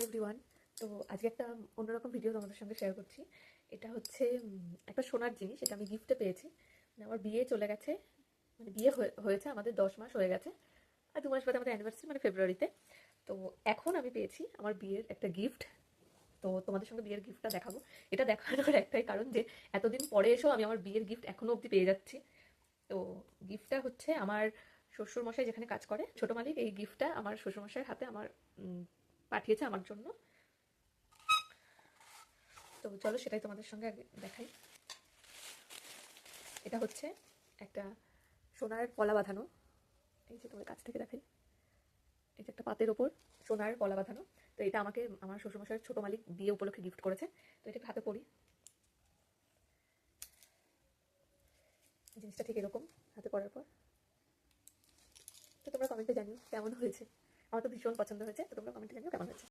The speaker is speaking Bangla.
হাই এভরিওয়ান তো আজকে একটা অন্যরকম ভিডিও তোমাদের সঙ্গে শেয়ার করছি। এটা হচ্ছে একটা সোনার জিনিস, এটা আমি গিফটে পেয়েছি। মানে আমার বিয়ে চলে গেছে মানে বিয়ে হয়ে- হয়েছে, আমাদের দশ মাস হয়ে গেছে, আর দু মাস বাদে আমাদের অ্যানিভার্সারি মানে ফেব্রুয়ারিতে তো এখন আমি পেয়েছি আমার বিয়ের একটা গিফট তো তোমাদের সঙ্গে বিয়ের গিফটটা দেখাবো। এটা দেখানোর একটাই কারণ যে, এতদিন পরে এসেও আমি আমার বিয়ের গিফট এখনও অবধি পেয়ে যাচ্ছি। তো গিফটটা হচ্ছে আমার শ্বশুরমশাই যেখানে কাজ করে, ছোটো মালিক, এই গিফটটা আমার শ্বশুরমশাইয়ের হাতে, আমার পাঠিয়েছে আমার জন্য। তো চলো সেটাই তোমাদের সঙ্গে দেখাই। এটা হচ্ছে একটা সোনার পলা বাঁধানো। এই যে তোমার কাছ থেকে দেখাই। এই যে একটা পাতের ওপর সোনার পলা বাঁধানো। তো এটা আমাকে আমার শ্বশুরমশাইয়ের ছোট মালিক বিয়ে উপলক্ষে গিফট করেছে। তো এটা হাতে পড়ি। জিনিসটা ঠিক এরকম, হাতে পড়ার পর। তো তোমরা কমেন্টে জানিও কেমন হয়েছে। আমার তো ভীষণ পছন্দ হয়েছে তো তোমরা কমেন্টে জানিও কেমন হয়েছে।